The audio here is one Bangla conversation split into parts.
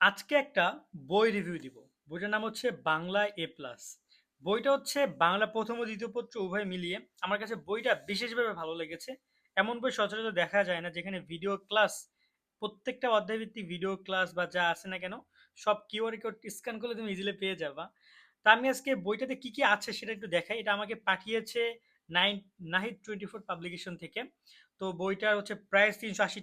আজকে একটা বই রিভিউ দিব। বইটার নাম হচ্ছে বাংলা এ প্লাস। বইটা হচ্ছে বাংলা প্রথম ও দ্বিতীয় পত্র উভয় মিলিয়ে আমার কাছে বইটা বিশেষভাবে ভালো লেগেছে। এমন বই সচরাচর দেখা যায় না যেখানে ভিডিও ক্লাস প্রত্যেকটা অধ্যায়ভিত্তিক ভিডিও ক্লাস বা যা আছে না কেন সব কিউআর কোড স্ক্যান করলে তুমি ইজিলি পেয়ে যাবা। তা আমি আজকে বইটাতে কি, কি আছে সেটা একটু দেখাই। এটা আমাকে পাঠিয়েছে নাইন, নাহিদ 24 পাবলিকেশন থেকে। তো বইটার হচ্ছে প্রাইস ৳৩৮০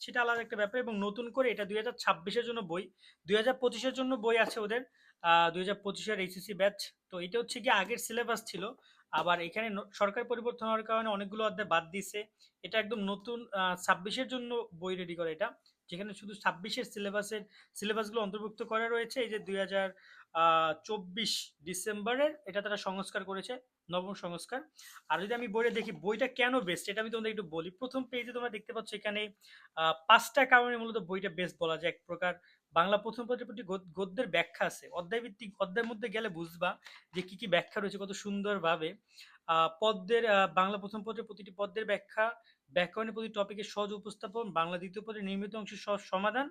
সেটা আলাদা একটা ব্যাপার এবং নতুন করে এটা দুই হাজার ছাব্বিশের জন্য বই। দুই হাজার পঁচিশের জন্য বই আছে ওদের। আ ২০২৫ এর এইচএসসি ব্যাচ। তো এটা হচ্ছে গিয়ে আগের সিলেবাস ছিল। আবার এখানে সরকার পরিবর্তন হওয়ার কারণে অনেকগুলো অধ্যায় বাদ দিছে। এটা একদম নতুন ছাব্বিশের জন্য বই রেডি করে এটা। যেখানে শুধু ছাব্বিশের সিলেবাসের সিলেবাসগুলো অন্তর্ভুক্ত করা রয়েছে। এই যে ২০২৪ ডিসেম্বরের এটা তারা সংস্কার করেছে। নবম সংস্কার। আর যদি আমি বইটা দেখি বইটা কেন বেস্ট এটা আমি তোমাদের একটু বলি। ১ম পেজে তোমরা দেখতে পাচ্ছ এখানে আ ৫ টা কারণে মূলত বইটা বেস্ট বলা যায়। এক প্রকার বাংলা প্রথম গদ গদ্যের ব্যাখ্যা আছে। অধ্যায়ভিত্তিক অধ্যায়ের মধ্যে গেলে বুঝবা যে কি, কি ব্যাখ্যা রয়েছে কত সুন্দরভাবে। আ পদ্যের বাংলা প্রথম পত্রের প্রতিটি পদ্যের ব্যাখ্যা, ব্যাকরণের প্রতি টপিকের সহজ উপস্থাপন, বাংলা দ্বিতীয় পত্রের নির্মিত অংশের সহজ সমাধান,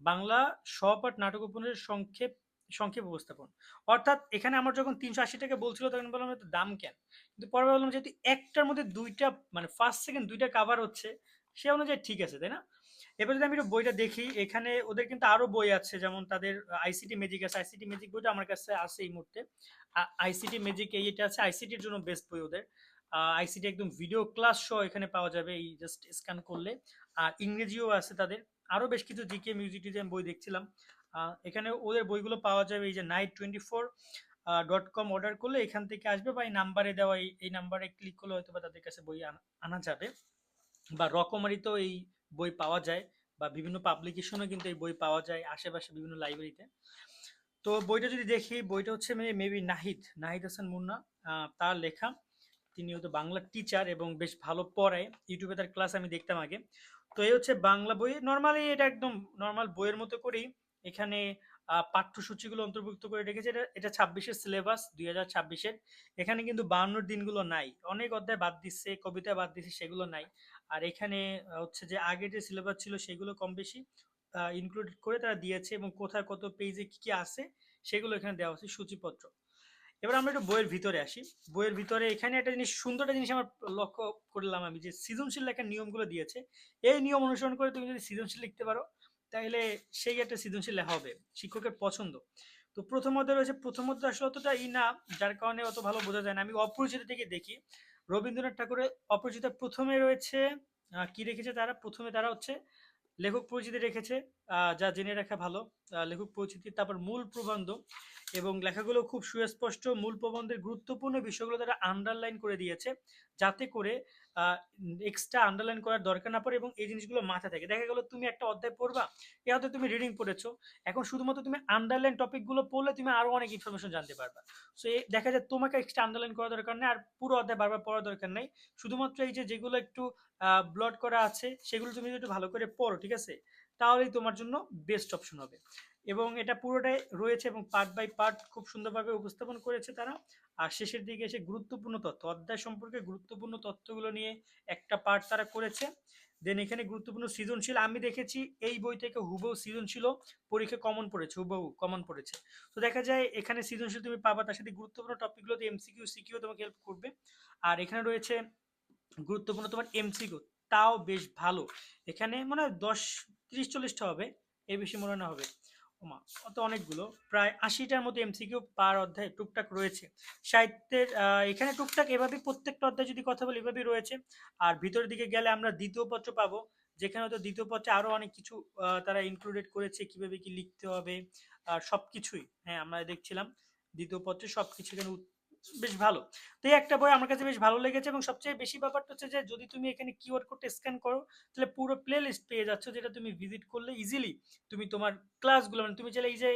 বাংলা সহপাঠ নাটক উপন্যাসের সংক্ষেপ সংক্ষেপ উপস্থাপন। অর্থাৎ এখানে আমার যখন ৳৩৮০ বলছিল তখন বললাম এত দাম কেন? কিন্তু পরে ভাবলাম যেহেতু একটার মধ্যে ২ টা মানে ফার্স্ট, সেকেন্ড ২ টা কভার হচ্ছে, সে অনুযায়ী ঠিক আছে, তাই না? এবার যদি আমি একটু বইটা দেখি, এখানে ওদের কিন্তু আরও বই আছে যেমন তাদের আইসিটি ম্যাজিক আছে। আইসিটি ম্যাজিক বইটা আমার কাছে আছে এই মুহূর্তে। আইসিটি ম্যাজিক এই এটা আছে। আইসিটির জন্য বেস্ট বই ওদের। আইসিটি একদম ভিডিও ক্লাস সহ এখানে পাওয়া যাবে এই জাস্ট স্ক্যান করলে। আর ইংরেজিও আছে তাদের। আরও বেশ কিছু জিকে, মিউজিক ডিজাইন বই দেখছিলাম। এখানে ওদের বইগুলো পাওয়া যাবে এই যে night twenty four dot com order করলে এখান থেকে আসবে বা এই নাম্বারে দেওয়া এই, এই নাম্বারে ক্লিক করলে হয়তো বা তাদের কাছে বই আনা যাবে। বা রকমারিতেও এই বই পাওয়া যায় বা বিভিন্ন পাবলিকেশনও কিন্তু এই বই পাওয়া যায় আশেপাশে বিভিন্ন লাইব্রেরিতে। তো বইটা যদি দেখি বইটা হচ্ছে মেবি নাহিদ, নাহিদ হাসান মুন্না তার লেখা। তিনি হয়তো বাংলার টিচার এবং বেশ ভালো পড়ায়। ইউটিউবে তার ক্লাস আমি দেখতাম আগে। তো এই হচ্ছে বাংলা বই। নর্মালি এটা একদম নর্মাল বইয়ের মতো করেই এখানে পাঠ্যসূচিগুলো অন্তর্ভুক্ত করে রেখেছে। এটা, এটা ২৬ এর সিলেবাস ২০২৬ এর। এখানে কিন্তু ৫২ দিনগুলো নাই। অনেক অধ্যায় বাদ দিচ্ছে, কবিতা বাদ দিচ্ছে সেগুলো নাই। আর এখানে হচ্ছে যে আগের যে সিলেবাস ছিল সেগুলো কম বেশি ইনক্লুড করে তারা দিয়েছে এবং কোথায় কত পেজে কি, কি আছে সেগুলো এখানে দেওয়া হচ্ছে সূচিপত্র। এবার আমরা একটু বইয়ের ভিতরে আসি। বইয়ের ভিতরে এখানে একটা জিনিস সুন্দর একটা জিনিস আমার লক্ষ্য করলাম আমি যে সৃজনশীল লেখার নিয়মগুলো দিয়েছে। এই নিয়ম অনুসরণ করে তুমি যদি সৃজনশীল লিখতে পারো তাইলে সেই একটা সৃজনশীল লেখা হবে। শিক্ষকের পছন্দ। তো প্রথম অধ্যায় রয়েছে প্রথম অধ্যায় আসলে অতটা ই না যার কারণে অত ভালো বোঝা যায় না। আমি অপরিচিত থেকে দেখি। রবীন্দ্রনাথ ঠাকুরের অপরিচিত প্রথমে রয়েছে কি রেখেছে তারা? প্রথমে তারা হচ্ছে লেখক পরিচিতি রেখেছে। যা জেনে রাখা ভালো। লেখক পরিচিতি, তারপর মূল প্রবন্ধ এবং লেখাগুলো খুব সুস্পষ্ট। মূল প্রবন্ধের গুরুত্বপূর্ণ বিষয়গুলো তারা আন্ডারলাইন করে দিয়েছে। যাতে করে এক্সট্রা আন্ডারলাইন করার দরকার না পড়ে এবং এই জিনিসগুলো মাথায় থাকে। দেখা গেলো তুমি একটা অধ্যায় পড়বা, এই হয়তো তুমি রিডিং পড়েছো। এখন শুধুমাত্র তুমি আন্ডারলাইন টপিকগুলো পড়লে তুমি আরও অনেক ইনফরমেশন জানতে পারবা। সো এ দেখা যায় তোমাকে এক্সট্রা আন্ডারলাইন করার দরকার নেই। আর পুরো অধ্যায় বারবার পড়ার দরকার নেই শুধুমাত্র এই যে যেগুলো একটু আ ব্লট করা আছে সেগুলো তুমি একটু ভালো করে পড়ো, ঠিক আছে? তাহলেই তোমার জন্য বেস্ট অপশন হবে। এবং এটা পুরোটাই রয়েছে এবং পার্ট বাই পার্ট খুব সুন্দরভাবে উপস্থাপন করেছে তারা। আর শেষের দিকে এসে গুরুত্বপূর্ণ তথ্য, অধ্যায় সম্পর্কে গুরুত্বপূর্ণ তথ্যগুলো নিয়ে একটা পার্ট তারা করেছে। দেন এখানে গুরুত্বপূর্ণ সৃজনশীল আমি দেখেছি এই বই থেকে হুবহু সৃজনশীলও পরীক্ষায় কমন পড়েছে, হুবহু কমন পড়েছে। তো দেখা যায় এখানে সৃজনশীল তুমি পাবা তার সাথে গুরুত্বপূর্ণ টপিকগুলোতে এমসিকিউ, সিকিউ তোমাকে হেল্প করবে। আর এখানে রয়েছে গুরুত্বপূর্ণ তোমার এমসিকিউ তাও বেশ ভালো। এখানে মনে হয় ১০, ৩০-৪০ হবে। এর বেশি মনে না হবে। ওমা! তো অনেকগুলো। প্রায় ৮০ টার মতো এমসিকিউ পার অধ্যায় টুকটাক রয়েছে। সাহিত্যের এখানে টুকটাক এভাবেই প্রত্যেকটা অধ্যায় যদি কথা বলি এভাবেই রয়েছে। আর ভিতরের দিকে গেলে আমরা দ্বিতীয় পত্র পাবো। যেখানে হয়তো দ্বিতীয় পত্রে আরও অনেক কিছু তারা ইনক্লুডেড করেছে কীভাবে কি লিখতে হবে সব কিছুই হ্যাঁ, আমরা দেখছিলাম দ্বিতীয় পত্রে সব কিছু এখানে বেশ ভালো। তো একটা বই আমার কাছে বেশ ভালো লেগেছে এবং সবচেয়ে বেশি ব্যাপারটা হচ্ছে যে যদি তুমি এখানে কিউআর কোডটা স্ক্যান করো তাহলে পুরো প্লে লিস্ট পেয়ে যাচ্ছ যেটা তুমি ভিজিট করলে ইজিলি তুমি তোমার ক্লাসগুলো মানে তুমি চাইলে এই যে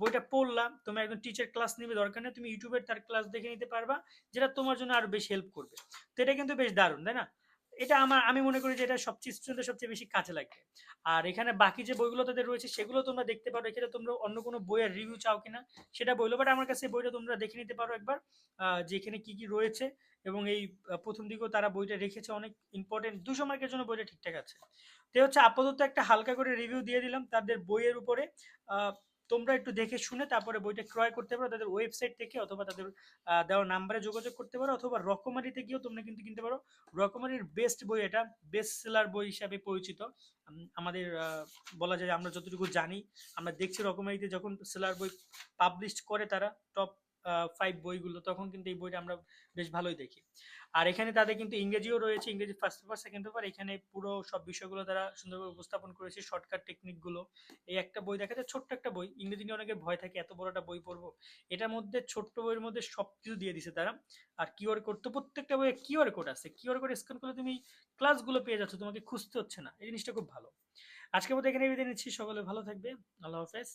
বইটা পড়লাম তোমার একজন টিচার ক্লাস নেবে দরকার নেই। তুমি ইউটিউবে তার ক্লাস দেখে নিতে পারবা। যেটা তোমার জন্য আরও বেশি হেল্প করবে। তো এটা কিন্তু বেশ দারুণ, তাই না? এটা আমার, আমি মনে করি যে এটা সবচেয়ে স্টুডেন্টদের সবচেয়ে বেশি কাজে লাগবে। আর এখানে বাকি যে বইগুলো তাদের রয়েছে, সেগুলো তোমরা দেখতে পারো। এখানে তোমরা অন্য কোনো বইয়ের রিভিউ চাও কিনা, সেটা বলল বাট আমার কাছে বইটা তোমরা দেখে নিতে পারো একবার যে এখানে কি কি রয়েছে এবং এই প্রথম দিকেও তারা বইটা রেখেছে অনেক ইম্পর্টেন্ট দুশো মার্কের জন্য বইটা ঠিকঠাক আছে। তো হচ্ছে আপাতত একটা হালকা করে রিভিউ দিয়ে দিলাম। তাদের বইয়ের উপরে তোমরা একটু দেখে শুনে তারপরে বইটা ক্রয় করতে পারো, তাদের ওয়েবসাইট থেকে অথবা তাদের দেওয়া নাম্বারে যোগাযোগ করতে পারো, অথবা রকমারিতে গিয়েও তোমরা কিন্তু কিনতে পারো। রকমারির বেস্ট বই এটা বেস্ট সেলার বই হিসাবে পরিচিত। আমাদের বলা যায় আমরা যতটুকু জানি, আমরা দেখছি রকমারিতে যখন সেলার বই পাবলিশ করে তারা টপ ফাইভ বইগুলো, তখন কিন্তু এই বইটা আমরা বেশ ভালোই দেখি। আর এখানে তাদের কিন্তু ইংরেজিও রয়েছে, ইংরেজি ফার্স্ট পেপার সেকেন্ড পেপার এখানে পুরো সব বিষয়গুলো তারা সুন্দরভাবে উপস্থাপন করেছে শর্টকাট টেকনিকগুলো এই একটা বই দেখা যায়, ছোট্ট একটা বই, ইংরেজি নিয়ে অনেকের ভয় থাকে, এত বড় একটা বই পড়ব। এটার মধ্যে, ছোট্ট বইয়ের মধ্যে সব কিছু দিয়ে দিছে তারা। আর কিউআর কোড তো প্রত্যেকটা বইয়ে কিউআর কোড আছে। কিউআর কোড স্ক্যান করলে তুমি ক্লাসগুলো পেয়ে যাচ্ছ, তোমাকে খুঁজতে হচ্ছে না। এই জিনিসটা খুব ভালো। আজকের মতো এখানে বিদায় নিচ্ছি। সকলে ভালো থাকবে। আল্লাহ হাফেজ।